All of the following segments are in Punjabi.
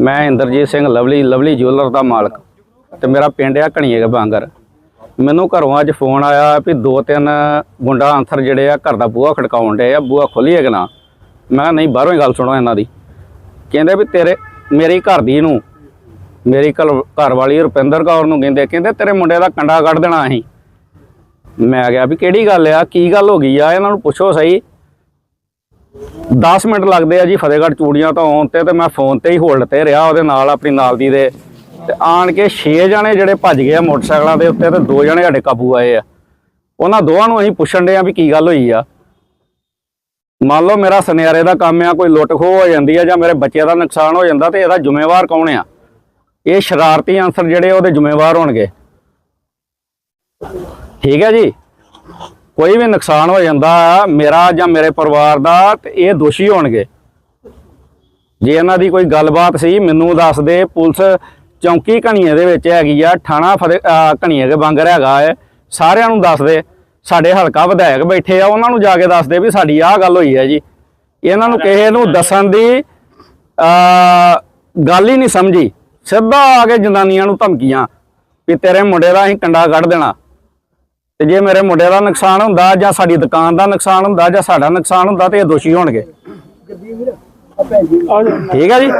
ਮੈਂ Inderjit Singh Lovely Lovely jeweller ਦਾ ਮਾਲਕ ਤੇ ਮੇਰਾ ਪਿੰਡ ਆ ਘਣੀਏ ਬਾਂਗਰ। ਮੈਨੂੰ ਘਰੋਂ ਅੱਜ ਫੋਨ ਆਇਆ ਵੀ ਦੋ ਤਿੰਨ ਗੁੰਡਾ ਅੰਸਰ ਜਿਹੜੇ ਆ ਘਰ ਦਾ ਬੂਹਾ ਖੜਕਾਉਣ ਡੇ ਆ, ਬੂਹਾ ਖੋਲੀਏ ਕਿ ਨਾ? ਮੈਂ ਕਿਹਾ, ਨਹੀਂ, ਬਾਹਰੋਂ ਹੀ ਗੱਲ ਸੁਣੋ ਇਹਨਾਂ ਦੀ। ਕਹਿੰਦੇ ਵੀ ਤੇਰੇ, ਮੇਰੀ ਘਰ ਦੀ ਨੂੰ, ਮੇਰੀ ਘਰ ਘਰ ਵਾਲੀ ਰੁਪਿੰਦਰ ਕੌਰ ਨੂੰ ਕਹਿੰਦੇ ਕਹਿੰਦੇ ਤੇਰੇ ਮੁੰਡੇ ਦਾ ਕੰਡਾ ਕੱਢ ਦੇਣਾ ਅਸੀਂ। ਮੈਂ ਕਿਹਾ ਵੀ ਕਿਹੜੀ ਗੱਲ ਆ, ਕੀ ਗੱਲ ਹੋ ਗਈ ਆ? ਇਹਨਾਂ ਨੂੰ ਪੁੱਛੋ ਸਹੀ। 10 ਮਿੰਟ ਲੱਗਦੇ ਆ ਜੀ ਫਤਿਹਗੜ੍ਹ ਚੂੜੀਆਂ ਤੋਂ ਆਉਣ ਤੇ ਤੇ ਮੈਂ ਫੋਨ ਤੇ ਹੀ ਹੋਲਡ ਤੇ ਰਿਹਾ ਉਹਦੇ ਨਾਲ ਆਪਣੀ ਨਾਲ ਦੀ। ਦੇ ਤੇ ਆਣ ਕੇ 6 ਜਣੇ ਜਿਹੜੇ ਭੱਜ ਗਏ ਆ ਮੋਟਰਸਾਈਕਲਾਂ ਦੇ ਉੱਤੇ ਤੇ ਦੋ ਜਣੇ ਸਾਡੇ ਕਾਬੂ ਆਏ ਆ। ਉਹਨਾਂ ਦੋਵਾਂ ਨੂੰ ਅਸੀਂ ਪੁੱਛਣ ਦੇ ਆ ਵੀ ਕੀ ਗੱਲ ਹੋਈ ਆ। ਮੰਨ ਲਓ ਮੇਰਾ ਸੁਨਿਆਰੇ ਦਾ ਕੰਮ ਆ, ਕੋਈ ਲੁੱਟ ਖੋਹ ਹੋ ਜਾਂਦੀ ਆ ਜਾਂ ਮੇਰੇ ਬੱਚੇ ਦਾ ਨੁਕਸਾਨ ਹੋ ਜਾਂਦਾ ਤੇ ਇਹਦਾ ਜ਼ਿੰਮੇਵਾਰ ਕੌਣ ਆ? ਇਹ ਸ਼ਰਾਰਤੀ ਅਨਸਰ ਜਿਹੜੇ ਉਹਦੇ ਜ਼ਿੰਮੇਵਾਰ ਹੋਣਗੇ। ਠੀਕ ਹੈ ਜੀ? ਕੋਈ ਵੀ ਨੁਕਸਾਨ ਹੋ ਜਾਂਦਾ ਮੇਰਾ ਜਾਂ ਮੇਰੇ ਪਰਿਵਾਰ ਦਾ, ਤੇ ਇਹ ਦੋਸ਼ੀ ਹੋਣਗੇ। ਜੇ ਇਹਨਾਂ ਦੀ ਕੋਈ ਗੱਲਬਾਤ ਸੀ, ਮੈਨੂੰ ਦੱਸ ਦੇ, ਪੁਲਿਸ ਚੌਂਕੀ ਘਣੀਏ ਦੇ ਵਿੱਚ ਹੈਗੀ ਆ, ਥਾਣਾ ਫਤਿਹ, ਅਹ, ਘਣੀਏ ਦੇ ਬੰਗਰ ਹੈਗਾ ਹੈ ਸਾਰਿਆਂ ਨੂੰ ਦੱਸ ਦੇ। ਸਾਡੇ ਹਲਕਾ ਵਿਧਾਇਕ ਬੈਠੇ ਆ, ਉਹਨਾਂ ਨੂੰ ਜਾ ਕੇ ਦੱਸ ਦੇ ਵੀ ਸਾਡੀ ਆਹ ਗੱਲ ਹੋਈ ਹੈ ਜੀ। ਇਹਨਾਂ ਨੂੰ ਕਿਸੇ ਨੂੰ ਦੱਸਣ ਦੀ ਗੱਲ ਹੀ ਨਹੀਂ ਸਮਝੀ। ਸਿੱਧਾ ਆ ਕੇ ਜਨਾਨੀਆਂ ਨੂੰ ਧਮਕੀਆਂ ਵੀ ਤੇਰੇ ਮੁੰਡੇ ਦਾ ਅਸੀਂ ਕੰਡਾ ਕੱਢ ਦੇਣਾ। ਤੇ ਜੇ ਮੇਰੇ ਮੁੰਡੇ ਦਾ ਨੁਕਸਾਨ ਹੁੰਦਾ ਜਾਂ ਸਾਡੀ ਦੁਕਾਨ ਦਾ ਨੁਕਸਾਨ ਹੁੰਦਾ ਜਾਂ ਸਾਡਾ ਨੁਕਸਾਨ ਹੁੰਦਾ ਤੇ ਇਹ ਦੋਸ਼ੀ ਹੋਣਗੇ। ਠੀਕ ਹੈ ਜੀ?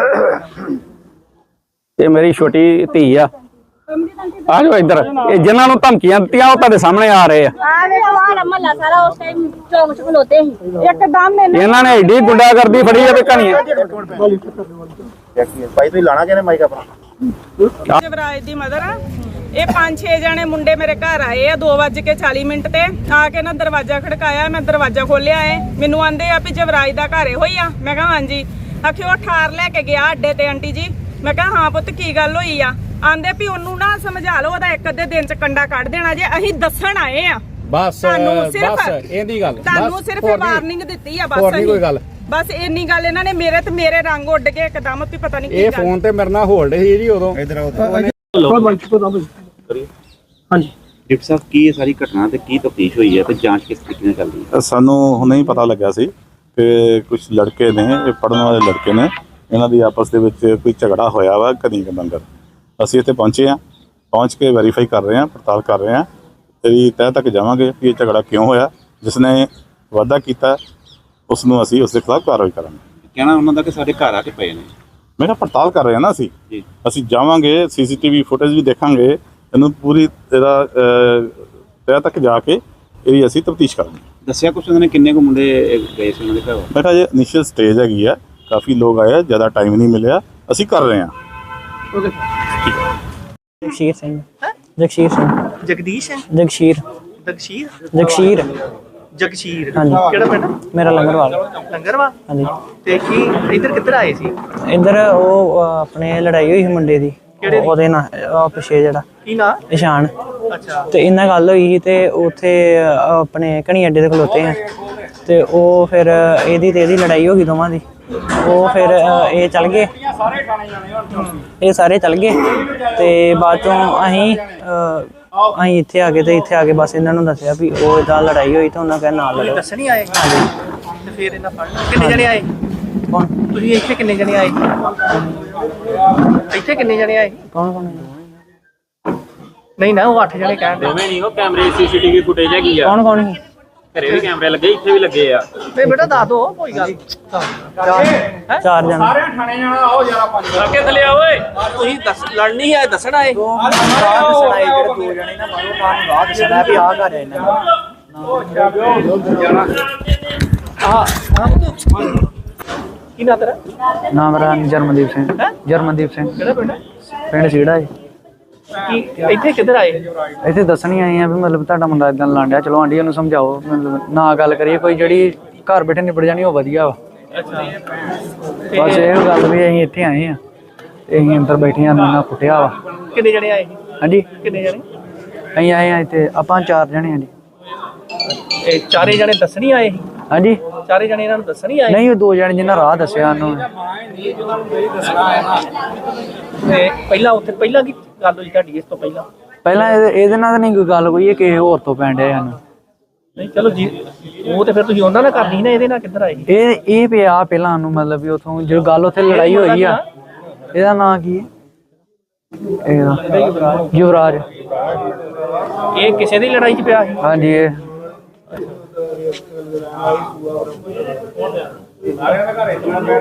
ਇਹ ਮੇਰੀ ਛੋਟੀ ਧੀ ਆ। ਆ ਜਾਓ ਇੱਧਰ। ਇਹ ਜਿਨ੍ਹਾਂ ਨੂੰ ਧਮਕੀਆਂ ਦਿੱਤੀਆਂ ਉਹ ਤੁਹਾਡੇ ਸਾਹਮਣੇ ਆ ਰਹੇ ਆ। ਇਹਨਾਂ ਨੇ ਏਡੀ ਗੁੰਡਾਗਰਦੀ ਫੜੀ ਆ ਵੀ ਕਹਾਣੀਆਂ ਭਾਈ ਤੁਸੀਂ ਲਾਣਾ ਕਿਹਨੇ ਮਾਈਕ ਆਪਣਾ? ਜਵਰਾਜ ਦੀ ਮਦਰ ਆ। ਇਹ ਪੰਜ ਛੇ ਜਣੇ ਮੁੰਡੇ ਮੇਰੇ ਘਰ ਆਏ ਆ 2:40 ਮਿੰਟ ਤੇ। ਆ ਕੇ ਨਾ ਦਰਵਾਜ਼ਾ ਖੜਕਾਇਆ ਮੈਂ ਦਰਵਾਜ਼ਾ ਖੋਲਿਆ ਏ। ਮੈਨੂੰ ਆਂਦੇ ਆ ਵੀ ਜਵਰਾਜ ਦਾ ਘਰ ਇਹੋ ਹੀ ਆ। ਮੈਂ ਕਿਹਾ ਹਾਂਜੀ। ਆਖਿਓ ਉਹ ਠਾਰ ਲੈ ਕੇ ਗਿਆ ਅੱਡੇ ਤੇ ਆਂਟੀ ਜੀ। ਮੈਂ ਕਿਹਾ ਹਾਂ ਪੁੱਤ ਕੀ ਗੱਲ ਹੋਈ ਆ? ਆਂਦੇ ਵੀ ਉਹਨੂੰ ਨਾ ਸਮਝਾ ਲਓ ਉਹਦਾ ਇੱਕ ਅੱਧੇ ਦਿਨ ਚ ਕੰਡਾ ਕੱਢ ਦੇਣਾ ਜੇ ਅਸੀਂ ਦੱਸਣ ਆਏ ਆ। ਬਸ ਤੁਹਾਨੂੰ ਸਿਰਫ ਬਸ ਇਹਦੀ ਗੱਲ ਤੁਹਾਨੂੰ ਸਿਰਫ ਵਾਰਨਿੰਗ ਦਿੱਤੀ ਆ ਬਸ ਹੋਰ ਨਹੀਂ। ਕੋਈ ਗੱਲ। ਬਸ ਇੰਨੀ ਗੱਲ ਇਹਨਾਂ ਨੇ ਮੇਰੇ ਤੇ ਮੇਰੇ ਰੰਗ ਉੱਡ ਗਏ ਇੱਕਦਮ ਵੀ ਪਤਾ ਨਹੀਂ ਕੀ ਇਹ ਗੱਲ। ਫੋਨ ਤੇ ਮੇਰੇ ਨਾਲ ਹੋਲਡ ਸੀ ਜੀ ਉਦੋਂ। ਇਧਰ ਆਓ। ਕੋ ਹਾਂਜੀ। ਡਿਪਟੀ ਸਾਹਿਬ ਕੀ ਇਹ ਸਾਰੀ ਘਟਨਾ ਤੇ ਕੀ ਤਫਤੀਸ਼ ਹੋਈ ਹੈ ਤੇ ਜਾਂਚ ਕਿਸ ਤਰੀਕੇ ਨਾਲ ਚੱਲ ਰਹੀ ਹੈ? ਸਾਨੂੰ ਹੁਣੇ ਹੀ ਪਤਾ ਲੱਗਿਆ ਸੀ ਕਿ ਕੁਝ ਲੜਕੇ ਨੇ ਇਹ ਪੜਨ ਵਾਲੇ ਲੜਕੇ ਨੇ ਇਹਨਾਂ ਦੀ ਆਪਸ ਦੇ ਵਿੱਚ ਕੋਈ ਝਗੜਾ ਹੋਇਆ ਵਾ ਕਦੀ ਕੇ ਬੰਗਰ ਅਸੀਂ ਇੱਥੇ ਪਹੁੰਚੇ ਆ ਪਹੁੰਚ ਕੇ ਵੈਰੀਫਾਈ ਕਰ ਰਹੇ ਆ ਪੜਤਾਲ ਕਰ ਰਹੇ ਆ ਤੇਰੀ ਤਹਿ ਤੱਕ ਜਾਵਾਂਗੇ ਕਿ ਇਹ ਝਗੜਾ ਕਿਉਂ ਹੋਇਆ ਜਿਸ ਨੇ ਵਾਅਦਾ ਕੀਤਾ ਉਸ ਨੂੰ ਅਸੀਂ ਉਸ ਦੇ ਖਿਲਾਫ ਕਾਰਵਾਈ ਕਰਾਂਗੇ। ਕਹਿਣਾ ਉਹਨਾਂ ਦਾ ਕਿ ਸਾਡੇ ਘਰ ਆ ਕੇ ਪਏ ਨੇ। ਮੈਂ ਕਿਹਾ ਪੜਤਾਲ ਕਰ ਰਹੇ ਨਾ ਅਸੀਂ। ਜੀ। ਅਸੀਂ ਜਾਵਾਂਗੇ ਸੀਸੀਟੀਵੀ ਫੁਟੇਜ ਵੀ ਦੇਖਾਂਗੇ ਇਹਨੂੰ ਪੂਰੀ ਇਹਦਾ ਅਹ, ਤਹਿ ਤੱਕ ਜਾ ਕੇ ਇਹਦੀ ਅਸੀਂ ਤਫਤੀਸ਼ ਕਰਾਂਗੇ। ਦੱਸਿਆ ਕੁਛ ਉਹਨਾਂ ਨੇ ਕਿੰਨੇ ਕੁ ਮੁੰਡੇ ਗਏ ਸੀ ਉਹਨਾਂ ਦੇ ਘਰ? ਬੇਟਾ ਇਹ ਇਨੀਸ਼ੀਅਲ ਸਟੇਜ ਹੈਗੀ ਆ। ਕਾਫੀ ਲੋਕ ਆਏ ਆ ਜ਼ਿਆਦਾ ਟਾਈਮ ਨਹੀਂ ਮਿਲਿਆ। ਅਸੀਂ ਕਰ ਰਹੇ ਹਾਂ। ਜਗਸ਼ੀਰ ਸਿੰਘ। ਜਗਸ਼ੀਰ ਸਿੰਘ। ਜਗਦੀਸ਼ ਹੈ? ਜਗਸ਼ੀਰ। ਦਕਸ਼ੀਰ ਜਗਸ਼ੀਰ। ਜਗਸ਼ੀਰ ਹਾਂਜੀ। ਕਿਹੜਾ ਪਿੰਡ? ਮੇਰਾ ਲੰਗਰਵਾਲ। ਲੰਗਰਵਾ ਹਾਂਜੀ। ਤੇ ਕੀ ਇੱਧਰ ਕਿੱਧਰ ਆਏ ਸੀ? ਇੱਧਰ ਉਹ ਅਹ, ਆਪਣੇ ਲੜਾਈ ਹੋਈ ਸੀ ਮੁੰਡੇ ਦੀ। ਉਹਦੇ ਨਾਲ ਉਹ ਪਿਛੇ ਜਿਹੜਾ। ਕੀ ਨਾਂ? ਇਸ਼ਾਨ ਅੱਛਾ। ਤੇ ਇਹਨਾਂ ਗੱਲ ਹੋਈ ਸੀ ਤੇ ਉੱਥੇ ਅਹ, ਆਪਣੇ ਕਣੀ ਅੱਡੇ ਤੇ ਖਲੋਤੇ ਆ। ਤੇ ਉਹ ਫਿਰ ਇਹਦੀ ਤੇ ਇਹਦੀ ਲੜਾਈ ਹੋ ਗਈ ਦੋਵਾਂ ਦੀ। ਉਹ ਫਿਰ ਅਹ, ਇਹ ਚੱਲ ਗਏ। ਇਹ ਸਾਰੇ ਚੱਲ ਗਏ। ਤੇ ਬਾਅਦ ਚੋਂ ਅਸੀਂ ਅਹ, ਅਸੀਂ ਇੱਥੇ ਆ ਗਏ ਤੇ ਇੱਥੇ ਆ ਕੇ ਬਸ ਇਹਨਾਂ ਨੂੰ ਦੱਸਿਆ ਵੀ ਉਹ ਇਦਾਂ ਲੜਾਈ ਹੋਈ ਤਾਂ ਉਹਨਾਂ ਕਹਿੰਦਾ ਨਾਲ ਲੜੋ। ਦੱਸਣ ਹੀ ਆਏ? ਤੇ ਫਿਰ ਇਹਨਾਂ ਫੜ। ਕਿੰਨੇ ਜਣੇ ਆਏ? ਕੌਣ? ਤੁਸੀਂ ਇੱਥੇ ਕਿੰਨੇ ਜਣੇ ਆਏ? ਇੱਥੇ ਕਿੰਨੇ ਜਣੇ ਆਏ? ਕੌਣ ਕੌਣ? ਨਹੀਂ ਨਾ ਉਹ 8 ਜਣੇ ਕਹਿਣ ਦੇ। ਨਹੀਂ ਉਹ ਕੈਮਰੇ ਸੀਸੀਟੀਵੀ ਫੁਟੇਜ ਹੈਗੀ ਕੌਣ ਕੌਣ ਸੀ? ਘਰੇ ਵੀ ਕੈਮਰੇ ਲੱਗੇ ਇੱਥੇ ਵੀ ਲੱਗੇ ਆ। ਵੇ ਬੇਟਾ ਦੱਸ ਦੋ ਕੋਈ ਗੱਲ ਨੀ। ਚਾਰ ਜਣ ਅੱਗੇ ਥੱਲੇ ਆ ਓਏ। ਤੁਸੀਂ ਦੱਸ ਲੜਨ ਨਹੀਂ ਆਏ ਦੱਸਣ ਆਏ ਕੀ ਨਾਂ ਤੇਰਾ? ਨਾਮ ਮੇਰਾ ਜਰਮਨਦੀਪ ਸਿੰਘ। ਜਰਮਨਦੀਪ ਸਿੰਘ। ਕਿਹੜਾ ਪਿੰਡ ਪਿੰਡ ਸੀੜਾ ਹੈ ਕੀ ਇੱਥੇ ਕਿੱਧਰ ਆਏ? ਇੱਥੇ ਦੱਸਣ ਹੀ ਆਏ ਆ ਵੀ ਮਤਲਬ ਤੁਹਾਡਾ ਮੁੰਡਾ ਇਦਾਂ ਲਾਂਡਿਆ ਚਲੋ ਆਂਟੀ ਨੂੰ ਸਮਝਾਓ ਮਤਲਬ ਨਾ ਗੱਲ ਕਰੀਏ ਕੋਈ ਜਿਹੜੀ ਘਰ ਬੈਠੇ ਨਿਬੜ ਜਾਣੀ ਉਹ ਵਧੀਆ ਵਾ। ਅੱਛਾ। ਬਸ ਇਹ ਗੱਲ ਵੀ ਅਸੀਂ ਇੱਥੇ ਆਏ ਆ ਤੇ ਅਸੀਂ ਅੰਦਰ ਬੈਠੇ ਆ ਨਾ ਕੁੱਟਿਆ ਵਾ। ਕਿੰਨੇ ਜਣੇ ਆਏ? ਹਾਂਜੀ? ਕਿੰਨੇ ਜਣੇ? ਅਸੀਂ ਆਏ ਆ ਇੱਥੇ ਆਪਾਂ ਚਾਰ ਜਣੇ ਆ ਜੀ। ਇਹ ਚਾਰੇ ਜਣੇ ਦੱਸਣੀ ਆਏ? ਹਾਂਜੀ? ਚਾਰੇ ਜਣੇ ਇਹਨਾਂ ਨੂੰ ਦੱਸਣੀ ਆਏ ਨਹੀਂ ਉਹ ਦੋ ਜਣੇ ਜਿਨ੍ਹਾਂ ਰਾਹ ਦੱਸਿਆ ਉਹਨੂੰ। ਤੇ ਪਹਿਲਾਂ ਉੱਥੇ ਪਹਿਲਾਂ ਕੀ ਗੱਲ ਹੋਈ ਤੁਹਾਡੀ ਇਸ ਤੋਂ ਪਹਿਲਾਂ? ਪਹਿਲਾਂ ਇਹਦੇ ਇਹਦੇ ਨਾਲ ਤਾਂ ਨਹੀਂ ਕੋਈ ਗੱਲ ਕੋਈ ਇਹ ਕਿਸੇ ਹੋਰ ਤੋਂ ਪੈਣ ਡਿਆ ਸਾਨੂੰ ਨਹੀਂ ਚਲੋ ਜੀ ਉਹ ਤੇ ਫਿਰ ਤੁਸੀਂ ਉਹਨਾਂ ਨਾਲ ਕਰਨੀ ਨਾ ਇਹਦੇ ਨਾਲ ਕਿੱਧਰ ਆਏ? ਇਹ ਇਹ ਪਿਆ ਪਹਿਲਾਂ ਨੂੰ ਮਤਲਬ ਵੀ ਉਥੋਂ ਜੋ ਗੱਲ ਉੱਥੇ ਲੜਾਈ ਹੋਈ ਆ। ਇਹਦਾ ਨਾਂ ਕੀ ਹੈ? ਇਹਦਾ। ਯੁਵਰਾਜ। ਇਹ ਕਿਸੇ ਦੀ ਲੜਾਈ 'ਚ ਪਿਆ ਸੀ? ਹਾਂਜੀ ਇਹ। Todavía es el de la A y su lado. Vale, vale.